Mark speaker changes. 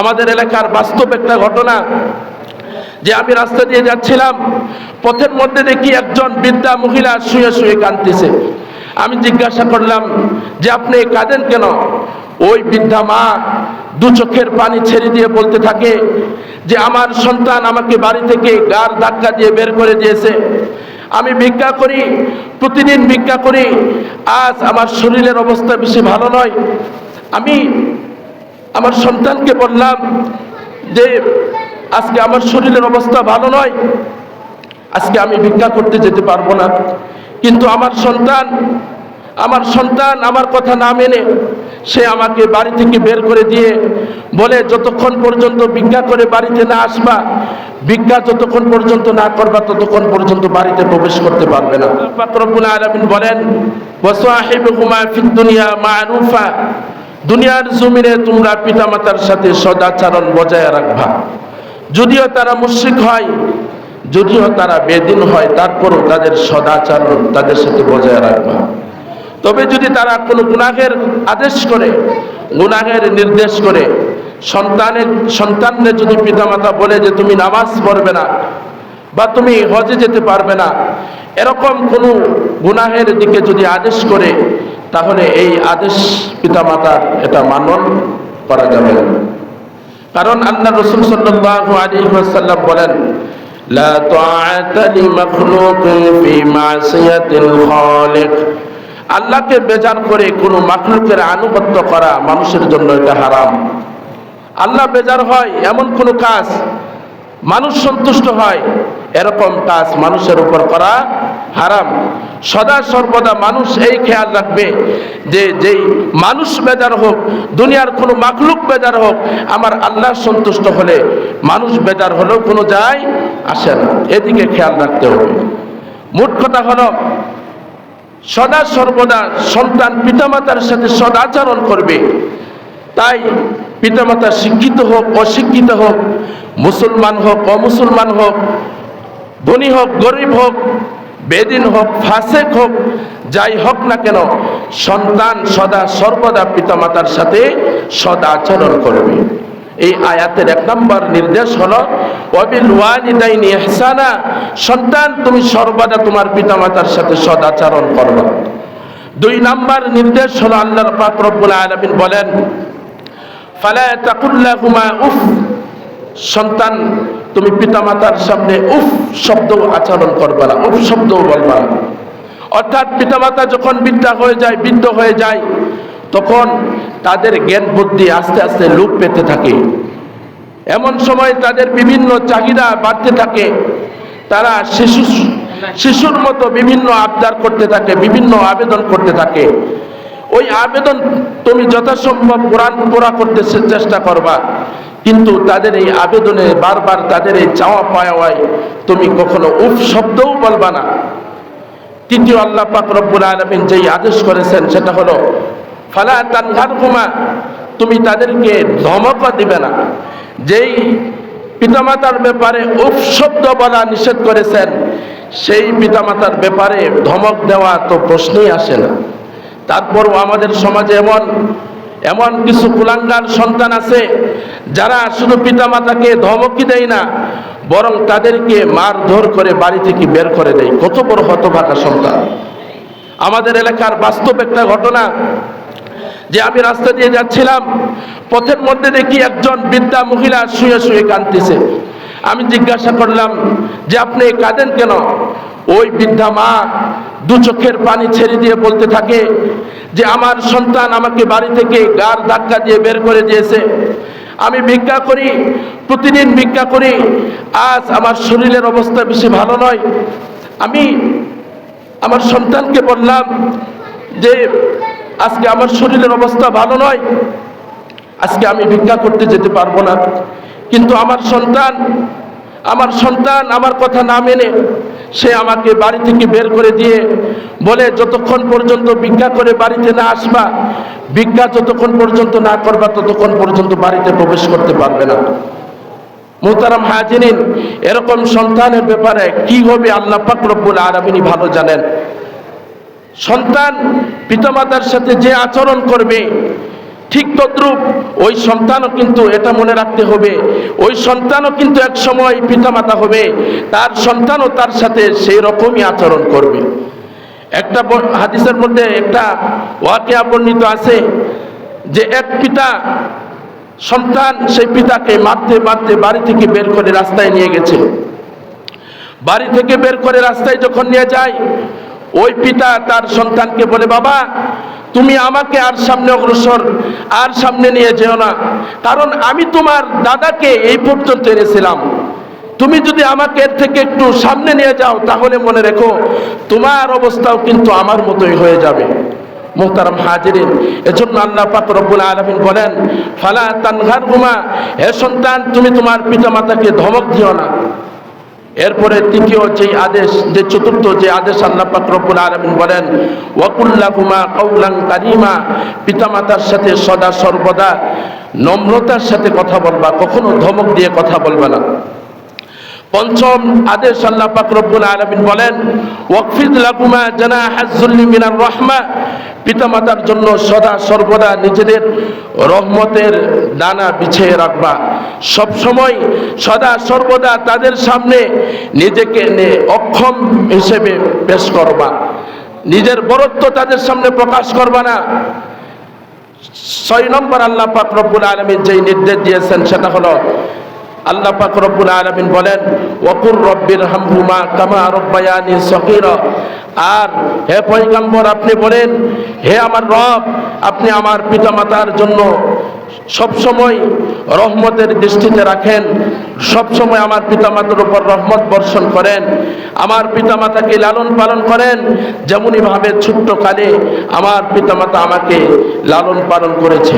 Speaker 1: আমাদের এলাকার বাস্তব একটা ঘটনা, যে আমি রাস্তা দিয়ে যাচ্ছিলাম, পথের মধ্যে দেখি একজন বৃদ্ধা মহিলা শুয়ে শুয়ে কাঁদতেছে। আমি জিজ্ঞাসা করলাম, যে আপনি কাঁদেন কেন? ওই বৃদ্ধা মা দু চোখের পানি ছেড়ে দিয়ে বলতে থাকে, যে আমার সন্তান আমাকে বাড়ি থেকে গার ধাক্কা দিয়ে বের করে দিয়েছে। আমি ভিক্ষা করি, প্রতিদিন ভিক্ষা করি, আজ আমার শরীরের অবস্থা বেশি ভালো নয়। আমি আমার সন্তানকে বললাম যে, আজকে আমার শরীরের অবস্থা ভালো নয়, আজকে আমি ভিক্ষা করতে যেতে পারব না। কিন্তু আমার সন্তান আমার সন্তান আমার কথা না মেনে সে আমাকে বাড়ি থেকে বের করে দিয়ে বলে, যতক্ষণ পর্যন্ত ভিক্ষা করে বাড়িতে না আসবা, ভিক্ষা যতক্ষণ পর্যন্ত না করবা, ততক্ষণ পর্যন্ত বাড়িতে প্রবেশ করতে পারবে না। বলেন দুনিয়ার জমিনে তোমরা পিতামাতার সাথে সদাচরণ বজায় রাখবা। যদিও তারা মুশ্রিক হয়, যদিও তারা বেদিন হয়, তারপরও তাদের সদাচরণ তাদের সাথে বজায় রাখবা। তবে যদি তারা কোনো গুনাহের আদেশ করে, গুনাহের নির্দেশ করে, সন্তানের সন্তানদের যদি পিতামাতা বলে যে, তুমি নামাজ পড়বে না বা তুমি হজে যেতে পারবে না। এরকম কোনো গুনাহের দিকে যদি আদেশ করে, তাহলে এই আদেশ পিতামাতার এটা মানন করা যাবে কারণ আল্লাহ রসুল সাল্লাল্লাহু আলাইহি ওয়াসাল্লাম বলেন, লা তাআতা লিমাখলুকিন ফি মাসিয়াতিল খালিক। আল্লাহকে বেজার করে কোনো মাখলুকের আনুগত্য করা মানুষের জন্য এটা হারাম। আল্লাহ বেজার হয় এমন কোনো কাজ মানুষ সন্তুষ্ট হয়, এরকম কাজ মানুষের উপর করা হারাম। সদা সর্বদা মানুষ এই খেয়াল রাখবে যে যেই মানুষ বেজার হোক, দুনিয়ার কোনো মাখলুক বেজার হোক, আমার আল্লাহ সন্তুষ্ট হলে মানুষ বেজার হলেও কোনো যায় আসে না। এদিকে খেয়াল রাখতে হবে। মোট কথা হলো, সদা সর্বদা সন্তান পিতামাতার সাথে সদাচরণ করবে। তাই পিতামাতা শিক্ষিত হোক, অশিক্ষিত হোক, মুসলমান হোক, অমুসলমান হোক, ধনী হোক, গরিব হোক, বেদিন হোক, ফাসেক হোক, যাই হোক না কেন, সন্তান সদা সর্বদা পিতামাতার সাথে সদাচরণ করবে। এই আয়াতের এক নম্বর নির্দেশ হলো অবিল ওয়ালিদাইনি ইহসানা, সন্তান তুমি সর্বদা তোমার পিতামাতার সাথে সদাচরণ করবে। দুই নাম্বার নির্দেশ হলো আল্লাহর পাক রব্বুল বলেন ফালা তাকুল্লাহুমা উফ। সন্তান, তুমি পিতামাতার সামনে উফ শব্দ আচরণ করবে না, উফ শব্দ বলবে না। অর্থাৎ পিতামাতা যখন বৃদ্ধা হয়ে যায়, বৃদ্ধ হয়ে যায়, তখন তাদের জ্ঞান বুদ্ধি আস্তে আস্তে লোপ পেতে থাকে। এমন সময় তাদের বিভিন্ন চাহিদা বাড়তে থাকে। তারা শিশু শিশুর মতো বিভিন্ন আবদার করতে থাকে, বিভিন্ন আবেদন করতে থাকে। ওই আবেদন তুমি যথাসম্ভব কোরআন পুরা করতে চেষ্টা করবা। কিন্তু তাদের এই আবেদনে বারবার তাদের এই চাওয়া পাওয়ায় তুমি কখনো উফ শব্দও বলবা না। তৃতীয় আল্লাহ পাক রব্বুল আলমিন যেই আদেশ করেছেন সেটা হলো, ফালা তানহার তুমি তাদেরকে ধমক দিবে না। যেই পিতামাতার ব্যাপারে উফ শব্দ বলা নিষেধ করেছেন, সেই পিতামাতার ব্যাপারে ধমক দেওয়া তো প্রশ্নই আসে না। তারপরও আমাদের সমাজে এমন এমন কিছু কুলাঙ্গার সন্তান আছে, যারা শুধু পিতামাতাকে ধমকি দেয় না, বরং তাদেরকে মারধর করে বাড়ি থেকে বের করে দেয়। কত বড় হতভাগা সন্তান। আমাদের এলাকার বাস্তব একটা ঘটনা, যে আমি রাস্তা দিয়ে যাচ্ছিলাম, পথের মধ্যে দেখি একজন বৃদ্ধা মহিলা শুয়ে শুয়ে কাঁদতেছে। আমি জিজ্ঞাসা করলাম, যে আপনি কাঁদেন কেন? ওই বৃদ্ধা মা দু চোখের পানি ছেড়ে দিয়ে বলতে থাকে যে আমার সন্তান আমাকে বাড়ি থেকে গার ধাক্কা দিয়ে বের করে দিয়েছে। আমি ভিক্ষা করি, প্রতিদিন ভিক্ষা করি, আজ আমার শরীরের অবস্থা বেশি ভালো নয়। আমি আমার সন্তানকে বললাম যে আজকে আমার শরীরের অবস্থা ভালো নয়, আজকে আমি ভিক্ষা করতে যেতে পারব না। কিন্তু আমার সন্তান আমার সন্তান আমার কথা না মেনে সে আমাকে বাড়ি থেকে বের করে দিয়ে বলে, যতক্ষণ পর্যন্ত ভিক্ষা করে বাড়িতে না আসবা, ভিক্ষা যতক্ষণ পর্যন্ত না করবা, ততক্ষণ পর্যন্ত বাড়িতে প্রবেশ করতে পারবে না। মোহতারাম হাজিরিন, এরকম সন্তানের ব্যাপারে কি হবে আল্লাহ পাক রব্বুল আলামিনই ভালো জানেন। সন্তান পিতামাতার সাথে যে আচরণ করবে ঠিক তদ্রূপ ওই সন্তানও কিন্তু এটা মনে রাখতে হবে, ওই সন্তানও কিন্তু এক সময় পিতামাতা হবে, তার সন্তানও তার সাথে সেই রকমই আচরণ করবে। একটা হাদিসের মধ্যে একটা ওয়াকিয়া বর্ণিত আছে যে এক পিতা সন্তান সেই পিতাকে মারতে মারতে বাড়ি থেকে বের করে রাস্তায় নিয়ে গেছে। বাড়ি থেকে বের করে রাস্তায় যখন নিয়ে যায়, ওই পিতা তার সন্তানকে বলে, বাবা তুমি আমাকে আর সামনে অগ্রসর, আর সামনে নিয়ে যেও না। কারণ আমি তোমার দাদাকে এই পর্যন্ত এনেছিলাম। তুমি যদি আমাকে এর থেকে একটু সামনে নিয়ে যাও, তাহলে মনে রেখো, তোমার অবস্থাও কিন্তু আমার মতোই হয়ে যাবে। মোহতারাম হাজিরিন, এজন্য আল্লাহ পাক রব্বুল আলামিন বলেন, ফালা তানহার হুমা হে সন্তান, তুমি তোমার পিতামাতাকে ধমক দিও না। এরপরে তৃতীয় যে আদেশ, যে চতুর্থ যে আদেশ আল্লাহ পাক রব্বুল আলামিন বলেন ওয়াকুল্লাহুমা কাউলান কারিমা পিতামাতার সাথে সদা সর্বদা নম্রতার সাথে কথা বলবা, কখনো ধমক দিয়ে কথা বলবা না। পঞ্চম আদেশ আল্লাহ পাক রব্বুল আলামিন বলেন ওয়াকফিদ লাকুমা জানাহাজ যুল্লি মিনার রাহমা। পিতামাতার জন্য সদা সর্বদা নিজেদের রহমতের দানা বিছিয়ে রাখবা। সব সময় সদা সর্বদা তাদের সামনে নিজেকে অক্ষম হিসেবে পেশ করবা। নিজের বরত্ব তাদের সামনে প্রকাশ করবা না। ছয় নম্বর আল্লাহ পাক রব্বুল আলমীর যেই নির্দেশ দিয়েছেন, সেটা হলো আল্লাহ পাক রব্বুল আলমিন বলেন ওকুর রব্বির হামহুমা কামা রব্বায়ানি সকির আর হে পৈগম্বর আপনি বলেন, হে আমার রব, আপনি আমার পিতামাতার জন্য সবসময় রহমতের দৃষ্টিতে রাখেন, সবসময় আমার পিতামাতার উপর রহমত বর্ষণ করেন। আমার পিতামাতাকে লালন পালন করেন যেমনই ভাবে ছোট্ট কালে আমার পিতামাতা আমাকে লালন পালন করেছে।